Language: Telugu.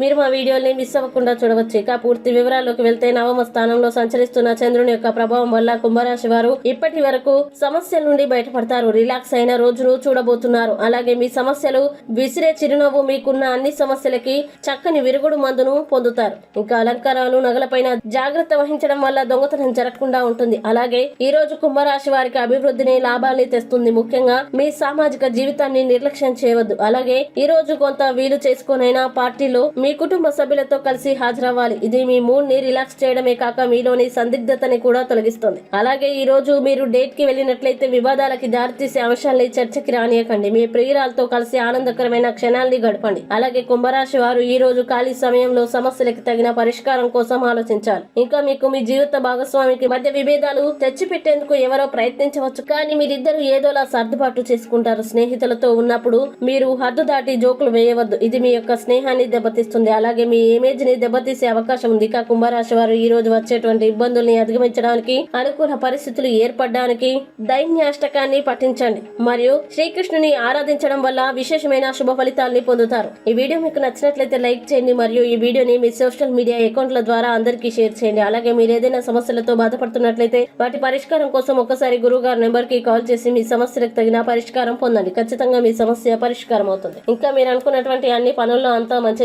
మీరు మా వీడియోని మిస్ అవ్వకుండా చూడవచ్చు. ఇక పూర్తి వివరాల్లోకి వెళ్తే నవమ స్థానంలో సంచరిస్తున్న చంద్రుని యొక్క ప్రభావం వల్ల కుంభరాశి వారు ఇప్పటి వరకు సమస్యల నుండి బయటపడతారు. రిలాక్స్ అయిన రోజును చూడబోతున్నారు. అలాగే మీ సమస్యలు విసిరే చిరునవ్వు మీకున్న అన్ని సమస్యలకి చక్కని విరుగుడు మందును పొందుతారు. ఇంకా అలంకారాలు నగలపైన జాగ్రత్త వహించడం వల్ల దొంగతనం జరగకుండా ఉంటుంది. అలాగే ఈ రోజు కుంభరాశి వారికి అభివృద్ధిని లాభాల్ని తెస్తుంది. ముఖ్యంగా మీ సామాజిక జీవితాన్ని నిర్లక్ష్యం చేయవద్దు. అలాగే ఈ రోజు కొంత వీలు చేసుకునైనా పార్టీలో మీ కుటుంబ సభ్యులతో కలిసి హాజరవ్వాలి. ఇది మీ మూడ్ని రిలాక్స్ చేయడమే కాక మీలోని సందిగ్ధతని కూడా తొలగిస్తుంది. అలాగే ఈ రోజు మీరు డేట్కి వెళ్ళినట్లయితే వివాదాలకి దారితీసే అంశాల్ని చర్చకి రానియకండి. మీ ప్రియురాలతో కలిసి ఆనందకరమైన క్షణాల్ని గడపండి. అలాగే కుంభరాశి వారు ఈ రోజు ఖాళీ సమయంలో సమస్యలకు తగిన పరిష్కారం కోసం ఆలోచించాలి. ఇంకా మీకు మీ జీవిత భాగస్వామికి మధ్య విభేదాలు తెచ్చిపెట్టేందుకు ఎవరో ప్రయత్నించవచ్చు. కానీ మీరిద్దరు ఏదోలా సర్దుబాటు చేసుకుంటారు. స్నేహితులతో ఉన్నప్పుడు మీరు హద్దు దాటి జోకులు వేయవద్దు. ఇది మీ యొక్క స్నేహాన్ని దెబ్బతి దెబ్బతీస్తుంది అలాగే మీ ఇమేజ్ని దెబ్బతీసే అవకాశం ఉంది. ఇక కుంభరాశి వారు ఈ రోజు వచ్చేటువంటి ఇబ్బందుల్ని అధిగమించడానికి అనుకూల పరిస్థితులు ఏర్పడడానికి దైన్యాష్టకాన్ని పఠించండి. మరియు శ్రీకృష్ణుని ఆరాధించడం వల్ల విశేషమైన శుభ ఫలితాల్ని పొందుతారు. ఈ వీడియో మీకు నచ్చినట్లయితే లైక్ చేయండి. మరియు ఈ వీడియోని మీ సోషల్ మీడియా అకౌంట్ల ద్వారా అందరికీ షేర్ చేయండి. అలాగే మీరు ఏదైనా సమస్యలతో బాధపడుతున్నట్లయితే వాటి పరిష్కారం కోసం ఒకసారి గురువు గారి నెంబర్కి కాల్ చేసి మీ సమస్యలకు తగిన పరిష్కారం పొందండి. ఖచ్చితంగా మీ సమస్య పరిష్కారం అవుతుంది ఇంకా మీరు అనుకున్నటువంటి అన్ని పనుల్లో అంతా మంచి